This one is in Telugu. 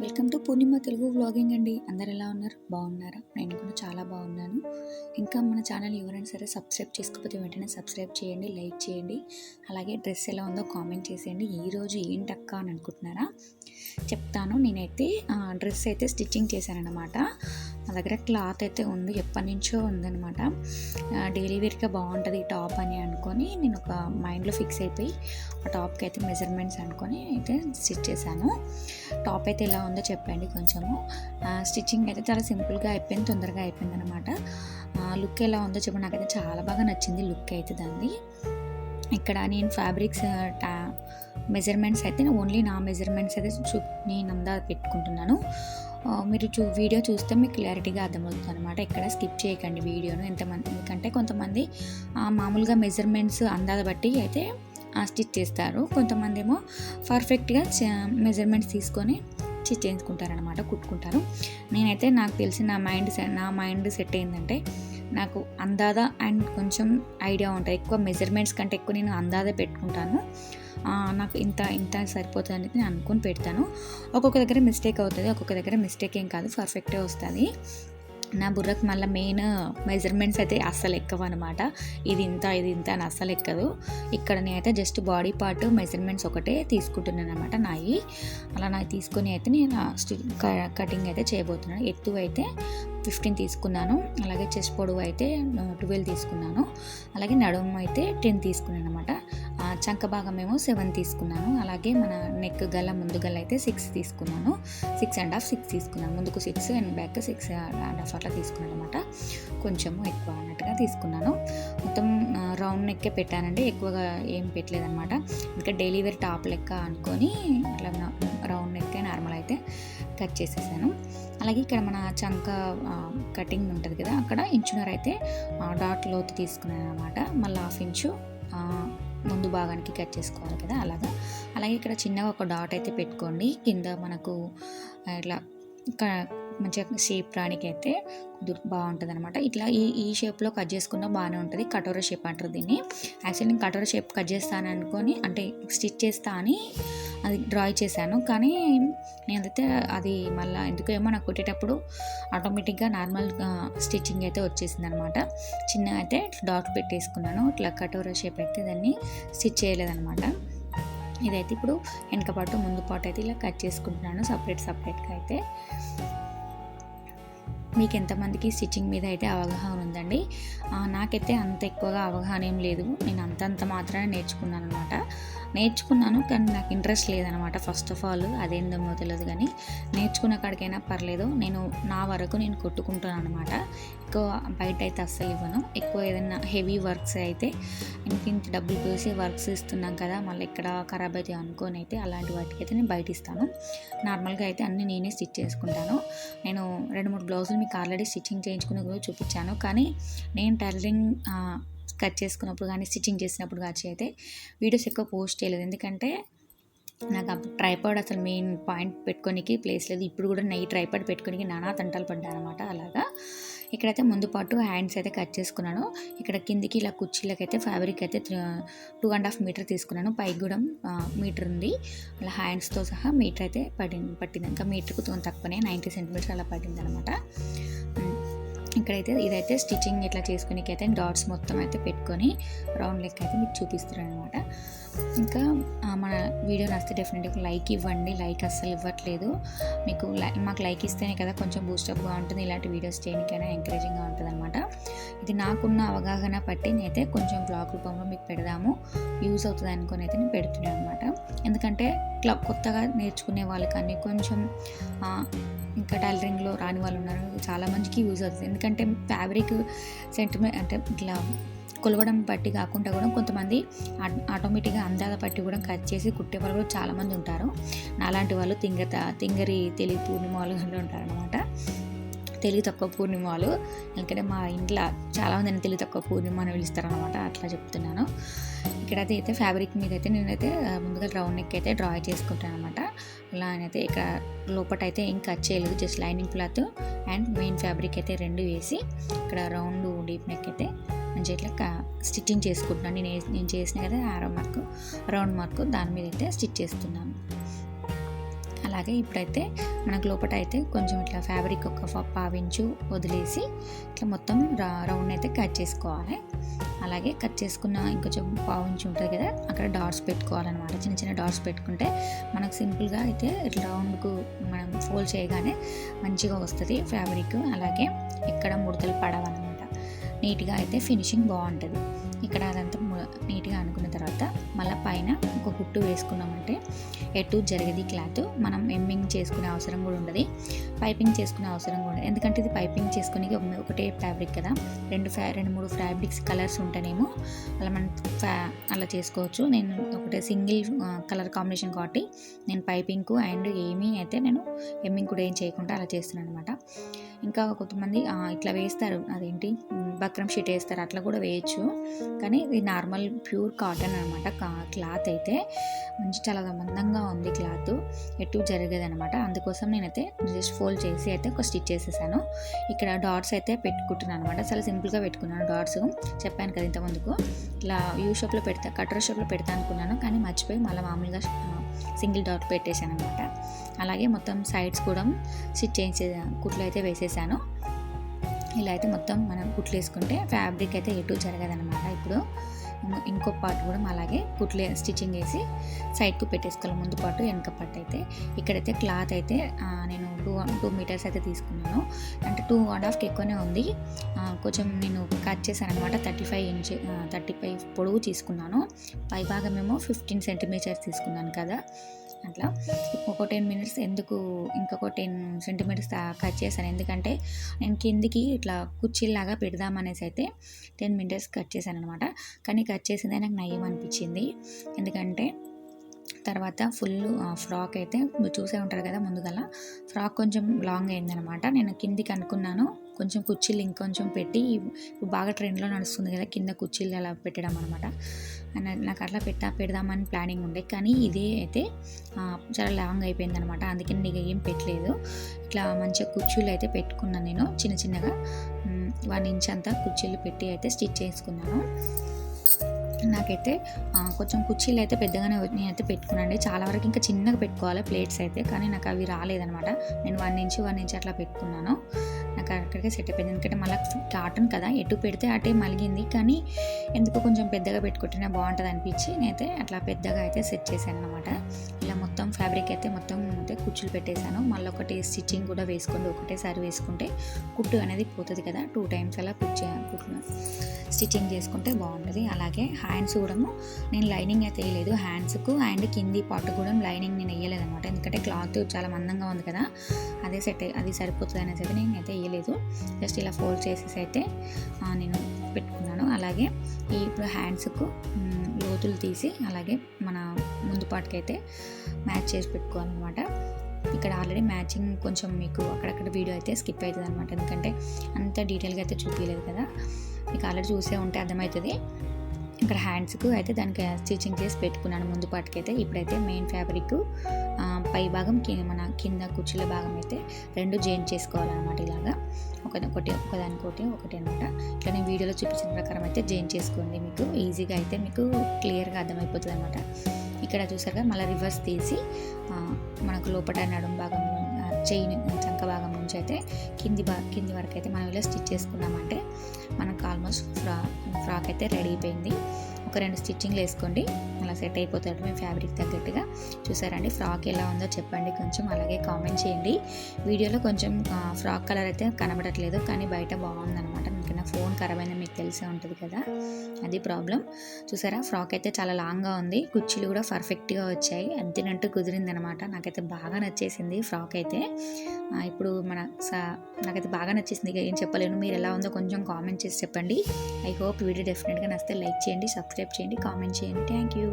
Welcome to Purnima Telugu vlogging అండి. అందరు ఎలా ఉన్నారు? బాగున్నారా? నేను కూడా చాలా బాగున్నాను. ఇంకా మన ఛానల్ ఎవరైనా సరే సబ్స్క్రైబ్ చేసుకోకపోతే వెంటనే సబ్స్క్రైబ్ చేయండి లైక్ చేయండి. అలాగే డ్రెస్ ఎలా ఉందో కామెంట్ చేసేయండి. ఈరోజు ఏంటక్క అని అనుకుంటున్నారా? చెప్తాను. నేనైతే డ్రెస్ అయితే స్టిచ్చింగ్ చేశానన్నమాట. నా దగ్గర క్లాత్ అయితే ఉంది ఎప్పటి నుంచో ఉందనమాట డైలీ వేర్గా బాగుంటుంది ఈ టాప్ అని అనుకొని నేను ఒక మైండ్లో ఫిక్స్ అయిపోయి ఆ టాప్కి అయితే మెజర్మెంట్స్ అనుకొని అయితే స్టిచ్ చేశాను. టాప్ అయితే ఎలా ఉందో చెప్పండి కొంచెము. స్టిచ్చింగ్ అయితే చాలా సింపుల్గా అయిపోయింది తొందరగా అయిపోయింది అనమాట లుక్ ఎలా ఉందో చెప్పండి నాకైతే చాలా బాగా నచ్చింది లుక్ అయితే దాన్ని ఇక్కడ నేను ఫ్యాబ్రిక్స్ టా మెజర్మెంట్స్ అయితే ఓన్లీ నా మెజర్మెంట్స్ అయితే చూ నేను అందా పెట్టుకుంటున్నాను. మీరు చూ వీడియో చూస్తే మీకు క్లారిటీగా అర్థమవుతుంది అనమాట ఎక్కడ స్కిప్ చేయకండి వీడియోను. ఎంతమంది ఎందుకంటే కొంతమంది మామూలుగా మెజర్మెంట్స్ అందాల బట్టి అయితే స్టిచ్ చేస్తారు. కొంతమంది ఏమో పర్ఫెక్ట్గా మెజర్మెంట్స్ తీసుకొని స్టిచ్ చేయించుకుంటారనమాట కుట్టుకుంటారు. నేనైతే నాకు తెలిసి నా మైండ్ నా మైండ్ సెట్ అయిందంటే నాకు అందాద అండ్ కొంచెం ఐడియా ఉంటుంది ఎక్కువ మెజర్మెంట్స్ కంటే ఎక్కువ నేను అందాద పెట్టుకుంటాను. నాకు ఇంత ఇంత సరిపోతుంది అనేది నేను అనుకుని పెడతాను. ఒక్కొక్క దగ్గర మిస్టేక్ అవుతుంది ఒక్కొక్క దగ్గర మిస్టేక్ ఏం కాదు పర్ఫెక్టే వస్తుంది. నా బుర్రకు మళ్ళీ మెయిన్ మెజర్మెంట్స్ అయితే అస్సలు ఎక్కవు అనమాట ఇది ఇంత ఇది ఇంత అని అస్సలు ఎక్కదు. ఇక్కడ నేనైతే జస్ట్ బాడీ పార్ట్ మెజర్మెంట్స్ ఒకటే తీసుకుంటున్నాను అనమాట నాయి. అలా నాకు తీసుకొని అయితే నేను క- కటింగ్ అయితే చేయబోతున్నాను. ఎత్తు అయితే ఫిఫ్టీన్ తీసుకున్నాను. అలాగే చెస్ట్ పొడవు అయితే ట్వెల్వ్ తీసుకున్నాను. అలాగే నడుము అయితే టెన్ తీసుకున్నాను అనమాట చంక భాగం ఏమో సెవెన్ తీసుకున్నాను. అలాగే మన నెక్ గల ముందు గల అయితే సిక్స్ తీసుకున్నాను. సిక్స్ అండ్ హాఫ్ సిక్స్ తీసుకున్నాను. ముందుకు six and back six and half అట్లా తీసుకున్నాను అనమాట కొంచెము ఎక్కువ అన్నట్టుగా తీసుకున్నాను. మొత్తం రౌండ్ నెక్కే పెట్టానండి. ఎక్కువగా ఏం పెట్టలేదనమాట ఇంకా డైలీ వేర్ టాప్ లెక్క అనుకొని అట్లా రౌండ్ నెక్కే నార్మల్ అయితే కట్ చేసేసాను. అలాగే ఇక్కడ మన చంక కటింగ్ ఉంటుంది కదా అక్కడ ఇంచునర్ అయితే డాట్ లోతు తీసుకున్నాను అనమాట మళ్ళీ హాఫ్ ఇంచు ముందు భాగానికి కట్ చేసుకోవాలి కదా అలాగా. అలాగే ఇక్కడ చిన్నగా ఒక డాట్ అయితే పెట్టుకోండి. కింద మనకు ఇట్లా క- మంచిగా షేప్ రానికి అయితే బాగుంటుంది అనమాట ఇట్లా ఈ ఈ షేప్లో కట్ చేసుకున్నా బాగానే ఉంటుంది. కటోర షేప్ అంటారు దీన్ని. యాక్చువల్లీ నేను కటోర షేప్ కట్ చేస్తాను అనుకొని అంటే స్టిచ్ చేస్తా అని అది డ్రా చేశాను. కానీ నేనైతే అది మళ్ళీ ఎందుకో ఏమో నాకు కొట్టేటప్పుడు ఆటోమేటిక్గా నార్మల్ స్టిచ్చింగ్ అయితే వచ్చేసింది అనమాట చిన్న అయితే డాట్ పెట్టేసుకున్నాను. ఇట్లా కటోరా షేప్ అయితే దాన్ని స్టిచ్ చేయలేదనమాట. ఇదైతే ఇప్పుడు వెనక పాటు ముందు పాటు అయితే ఇలా కట్ చేసుకుంటున్నాను సపరేట్ సపరేట్గా అయితే. మీకు ఎంతమందికి స్టిచ్చింగ్ మీద అయితే అవగాహన ఉందండి? నాకైతే అంత ఎక్కువగా అవగాహన ఏం లేదు. నేను అంతంత మాత్రమే నేర్చుకున్నాను అనమాట నేర్చుకున్నాను కానీ నాకు ఇంట్రెస్ట్ లేదనమాట ఫస్ట్ ఆఫ్ ఆల్ అదేందో తెలియదు కానీ నేర్చుకున్న కాడికైనా పర్లేదు. నేను నా వరకు నేను కొట్టుకుంటాను అనమాట ఎక్కువ బయట అయితే అస్సలు ఇవ్వను. ఎక్కువ ఏదైనా హెవీ వర్క్స్ అయితే ఇంత ఇంత డబ్బులు పోసి వర్క్స్ ఇస్తున్నాం కదా మళ్ళీ ఇక్కడ ఖరాబ్ అయితే అనుకొని అయితే అలాంటి వాటికి అయితే నేను బయట ఇస్తాను. నార్మల్గా అయితే అన్నీ నేనే స్టిచ్ చేసుకుంటాను. నేను రెండు మూడు బ్లౌజులు మీకు ఆల్రెడీ స్టిచ్చింగ్ చేయించుకుని కూడా చూపించాను. కానీ నేను టైలరింగ్ కట్ చేసుకున్నప్పుడు కానీ స్టిచ్చింగ్ చేసినప్పుడు కానీ అయితే వీడియోస్ ఎక్కువ పోస్ట్ చేయలేదు. ఎందుకంటే నాకు అప్పుడు ట్రైపాడ్ అసలు మెయిన్ పాయింట్ పెట్టుకోనికి ప్లేస్ లేదు. ఇప్పుడు కూడా నెయ్యి ట్రైపాడ్ పెట్టుకోనికి నానా తంటాలు పడ్డాను అనమాట అలాగా. ఇక్కడైతే ముందు పాటు హ్యాండ్స్ అయితే కట్ చేసుకున్నాను. ఇక్కడ కిందికి ఇలా కుర్చీలకైతే అయితే ఫ్యాబ్రిక్ అయితే టూ అండ్ హాఫ్ మీటర్ తీసుకున్నాను. పైకి కూడా మీటర్ ఉంది. అలా హ్యాండ్స్తో సహా మీటర్ అయితే పడింది పట్టింది. ఇంకా మీటర్కు తక్కువనే నైంటీ సెంటీమీటర్స్ అలా పట్టింది అనమాట ఇక్కడైతే ఇదైతే స్టిచ్చింగ్ ఇట్లా చేసుకునేకి అయితే డాట్స్ మొత్తం అయితే పెట్టుకొని రౌండ్ లెక్క అయితే మీకు చూపిస్తున్నాను అనమాట ఇంకా మన వీడియో నచ్చితే డెఫినెట్గా లైక్ ఇవ్వండి. లైక్ అస్సలు ఇవ్వట్లేదు. మీకు లై- మాకు లైక్ ఇస్తేనే కదా కొంచెం బూస్టప్గా ఉంటుంది. ఇలాంటి వీడియోస్ చేయడానికైనా ఎంకరేజింగ్గా ఉంటుంది అనమాట ఇది నాకున్న అవగాహన పట్టి నేనైతే కొంచెం బ్లాగ్ రూపంలో మీకు పెడదాము. యూజ్ అవుతుంది అనుకుని అయితే నేను పెడుతున్నాను అనమాట ఎందుకంటే ఇట్లా కొత్తగా నేర్చుకునే వాళ్ళు కానీ కొంచెం ఇంకా టైలరింగ్లో రాని వాళ్ళు ఉన్నారు. చాలా మందికి యూజ్ అవుతుంది. ఎందుకంటే ఎందుకంటే ఫ్యాబ్రిక్ సెంటిమెంట్ అంటే ఇట్లా కొలవడం బట్టి కాకుండా కూడా కొంతమంది ఆటోమేటిక్గా అందాల పట్టి కూడా కట్ చేసి కుట్టే వాళ్ళు కూడా చాలామంది ఉంటారు. నాలాంటి వాళ్ళు తింగత తింగరి తెలివి పూర్ణిమాలు వాళ్ళు ఉంటారు అనమాట తెలివి తక్కువ పూర్ణిమాలు ఎందుకంటే మా ఇంట్లో చాలామంది తెలివి తక్కువ పూర్ణిమ అని పిలుస్తారు అనమాట అట్లా చెప్తున్నాను. ఇక్కడైతే అయితే ఫ్యాబ్రిక్ మీద అయితే నేనైతే ముందుగా రౌండ్ నెక్ అయితే డ్రా చేసుకుంటాను అనమాట ఇలా అయితే ఇక్కడ లోపట అయితే ఏం కట్ చేయలేదు just lining cloth and main fabric అయితే రెండు వేసి ఇక్కడ రౌండ్ డీప్ నెక్ అయితే మంచిగా ఇట్లా స్టిచ్చింగ్ చేసుకుంటున్నాను. నేను నేను చేసిన కదా ఆరో మార్కు రౌండ్ మార్కు దాని మీద అయితే స్టిచ్ చేస్తున్నాను. అలాగే ఇప్పుడైతే మనకు లోపల అయితే కొంచెం ఇట్లా ఫ్యాబ్రిక్ ఒక పావించు వదిలేసి ఇట్లా మొత్తం రౌండ్ అయితే కట్ చేసుకోవాలి. అలాగే కట్ చేసుకున్న ఇంకొంచెం పావించి ఉంటుంది కదా అక్కడ డాట్స్ పెట్టుకోవాలన్నమాట. చిన్న చిన్న డాట్స్ పెట్టుకుంటే మనకు సింపుల్గా అయితే ఇట్లా రౌండ్కు మనం ఫోల్డ్ చేయగానే మంచిగా వస్తుంది ఫ్యాబ్రిక్ అలాగే ఎక్కడ ముడతలు పడవన్నమాట. నీట్గా అయితే ఫినిషింగ్ బాగుంటుంది. ఇక్కడ అదంతా నీట్గా అనుకున్న తర్వాత మళ్ళీ పైన ఒక కుట్టు వేసుకున్నామంటే ఎటు జరిగేది క్లాత్. మనం ఎమ్మింగ్ చేసుకునే అవసరం కూడా ఉండదు. పైపింగ్ చేసుకునే అవసరం కూడా ఎందుకంటే ఇది పైపింగ్ చేసుకునే ఒకటే ఫ్యాబ్రిక్ కదా. రెండు ఫ్యా రెండు మూడు ఫ్యాబ్రిక్స్ కలర్స్ ఉంటేనేమో. అలా మనం ఫ్యా అలా చేసుకోవచ్చు. నేను ఒకటే సింగిల్ కలర్ కాంబినేషన్ కాబట్టి నేను పైపింగ్కు అండ్ ఏమీ అయితే నేను ఎమ్మింగ్ కూడా ఏం చేయకుండా అలా చేస్తున్నాను అనమాట ఇంకా కొంతమంది ఇట్లా వేస్తారు. అదేంటి? బక్రం షీట్ వేస్తారు. అట్లా కూడా వేయచ్చు. కానీ ఇది నార్మల్ ప్యూర్ కాటన్ అనమాట క్లాత్ అయితే మంచి చాలా మందంగా ఉంది క్లాత్. ఎటు జరగదు అనమాట అందుకోసం నేనైతే జస్ట్ ఫోల్డ్ చేసి అయితే ఒక స్టిచ్ చేసేసాను. ఇక్కడ డాట్స్ అయితే పెట్టుకుంటున్నాను అనమాట చాలా సింపుల్గా పెట్టుకున్నాను డాట్స్. చెప్పాను కదా ఇంతకుముందుకు ఇట్లా యూ షాప్లో పెడతా కటర్ షాప్లో పెడతా అనుకున్నాను. కానీ మర్చిపోయి మళ్ళీ మామూలుగా సింగిల్ డాట్ పెట్టేశాను అనమాట అలాగే మొత్తం సైడ్స్ కూడా స్టిచ్ చేసే కుట్లు అయితే వేసేసాను. ఇలా అయితే మొత్తం మనం కుట్లు వేసుకుంటే ఫ్యాబ్రిక్ అయితే ఎటు జరగదనమాట ఇప్పుడు ఇంకో పార్ట్ కూడా అలాగే కుట్లు స్టిచ్చింగ్ వేసి సైడ్కు పెట్టేసుకోవాలి. ముందు పాటు వెనక పార్ట్ అయితే. ఇక్కడైతే క్లాత్ అయితే నేను టూ టూ మీటర్స్ అయితే తీసుకున్నాను. అంటే టూ అండ్ హాఫ్కి ఎక్కువనే ఉంది. కొంచెం నేను కట్ చేశాను అనమాట thirty five inch thirty five పొడవు తీసుకున్నాను. పై ఏమో ఫిఫ్టీన్ సెంటీమీటర్స్ తీసుకున్నాను కదా. అట్లా. ఒక టెన్ మినిట్స్ ఎందుకు ఇంకొక టెన్ సెంటీమీటర్స్ కట్ చేశాను. ఎందుకంటే నేను కిందికి ఇట్లా కుర్చీలాగా పెడదామనేసి అయితే టెన్ మినిట్స్ కట్ చేశాను అనమాట కానీ కట్ చేసిందే నాకు నయం అనిపించింది. ఎందుకంటే తర్వాత ఫుల్ ఫ్రాక్ అయితే మీరు చూసే ఉంటారు కదా ముందుగల. ఫ్రాక్ కొంచెం లాంగ్ అయిందనమాట నేను కిందికి అనుకున్నాను. కొంచెం కుర్చీలు ఇంకొంచెం పెట్టి బాగా ట్రెండ్లో నడుస్తుంది కదా కింద కుర్చీలు అలా పెట్టడం అనమాట నాకు అట్లా పెట్టా పెడదామని ప్లానింగ్ ఉండే. కానీ ఇదే అయితే చాలా లాంగ్ అయిపోయింది అనమాట అందుకని నీకు ఏం పెట్టలేదు. ఇట్లా మంచిగా కుర్చీలు అయితే పెట్టుకున్నాను నేను చిన్న చిన్నగా. వన్ ఇంచ్ అంతా కుర్చీలు పెట్టి అయితే స్టిచ్ చేసుకున్నాను. నాకైతే కొంచెం కుర్చీలు అయితే పెద్దగానే నేనైతే పెట్టుకున్నాండి చాలా వరకు ఇంకా చిన్నగా పెట్టుకోవాలి ప్లేట్స్ అయితే. కానీ నాకు అవి రాలేదనమాట నేను వన్ ఇంచ్ వన్ ఇంచ్ అట్లా పెట్టుకున్నాను. నాకు అక్కడికే సెట్ అయిపోయింది. ఎందుకంటే మళ్ళీ కాటన్ కదా ఎటు పెడితే అటే మలిగింది. కానీ ఎందుకు కొంచెం పెద్దగా పెట్టుకుంటేనే బాగుంటుంది అనిపించి నేనైతే అట్లా పెద్దగా అయితే సెట్ చేశాను అనమాట ఇలా మొత్తం ఫ్యాబ్రిక్ అయితే మొత్తం అయితే కుచ్చులు పెట్టేశాను. మళ్ళీ ఒకటి స్టిచ్చింగ్ కూడా వేసుకోండి ఒకటేసారి వేసుకుంటే కుట్టు అనేది పోతుంది కదా టూ టైమ్స్ అలా కుట్ కుట్టు స్టిచ్చింగ్ చేసుకుంటే బాగుంటుంది. అలాగే హ్యాండ్స్ కూడా నేను లైనింగ్ అయితే వేయలేదు. హ్యాండ్స్కు అండ్ కింది పాటు కూడా లైనింగ్ నేను వేయలేదు అనమాట ఎందుకంటే క్లాత్ చాలా మందంగా ఉంది కదా అదే సెట్ అది సరిపోతుంది అనేసి అయితే నేను చేయలేదు. జస్ట్ ఇలా ఫోల్డ్ చేసేసి అయితే నేను పెట్టుకున్నాను. అలాగే ఈ ఇప్పుడు హ్యాండ్స్కు లోతులు తీసి అలాగే మన ముందు పాటుకైతే మ్యాచ్ చేసి పెట్టుకోవాలన్నమాట. ఇక్కడ ఆల్రెడీ మ్యాచింగ్ కొంచెం మీకు అక్కడక్కడ వీడియో అయితే స్కిప్ అవుతుంది అనమాట ఎందుకంటే అంత డీటెయిల్గా అయితే చూపించలేదు కదా. మీకు ఆల్రెడీ చూసే ఉంటే అర్థమవుతుంది ఇక్కడ హ్యాండ్స్కు అయితే దానికి స్టిచ్చింగ్ చేసి పెట్టుకున్నాను ముందు పాటికైతే. ఇప్పుడైతే మెయిన్ ఫ్యాబ్రిక్ పై భాగం మన కింద కుర్చీల భాగం అయితే రెండు జాయిన్ చేసుకోవాలన్నమాట ఇలాగా. ఒకటి ఒకదానికోటి ఒకటి అనమాట. ఇట్లా నేను వీడియోలో చూపించిన ప్రకారం అయితే జాయిన్ చేసుకోండి మీకు. ఈజీగా అయితే మీకు క్లియర్గా అర్థమైపోతుంది అనమాట ఇక్కడ చూసారుగా మళ్ళీ రివర్స్ తీసి మనకు లోపల నడుం భాగం చైన్ చంక భాగం నుంచి అయితే కింది భా కింది వరకు అయితే మనం ఇలా స్టిచ్ చేసుకున్నామంటే మనకు ఆల్మోస్ట్ ఫ్రా ఫ్రాక్ అయితే రెడీ అయిపోయింది. ఒక రెండు స్టిచ్చింగ్లు వేసుకోండి. అలా సెట్ అయిపోతాడు. మీ ఫ్యాబ్రిక్ తగ్గట్టుగా చూసారండి. ఫ్రాక్ ఎలా ఉందో చెప్పండి. కొంచెం అలాగే కామెంట్ చేయండి. వీడియోలో కొంచెం ఫ్రాక్ కలర్ అయితే కనబడట్లేదు. కానీ బయట బాగుంది ఫోన్ ఖరాబ్ అయినా మీకు తెలిసే ఉంటుంది కదా? అది ప్రాబ్లం చూసారా? ఫ్రాక్ అయితే చాలా లాంగ్గా ఉంది. కుర్చీలు కూడా పర్ఫెక్ట్గా వచ్చాయి. అంతినట్టు కుదిరింది అనమాట నాకైతే బాగా నచ్చేసింది ఫ్రాక్ అయితే. ఇప్పుడు మన నాకైతే బాగా నచ్చేసింది. ఇక ఏం చెప్పలేను. మీరు ఎలా ఉందో కొంచెం కామెంట్ చేసి చెప్పండి. ఐ హోప్ వీడియో డెఫినెట్గా నచ్చితే లైక్ చేయండి సబ్స్క్రైబ్ చేయండి కామెంట్ చేయండి. Thank you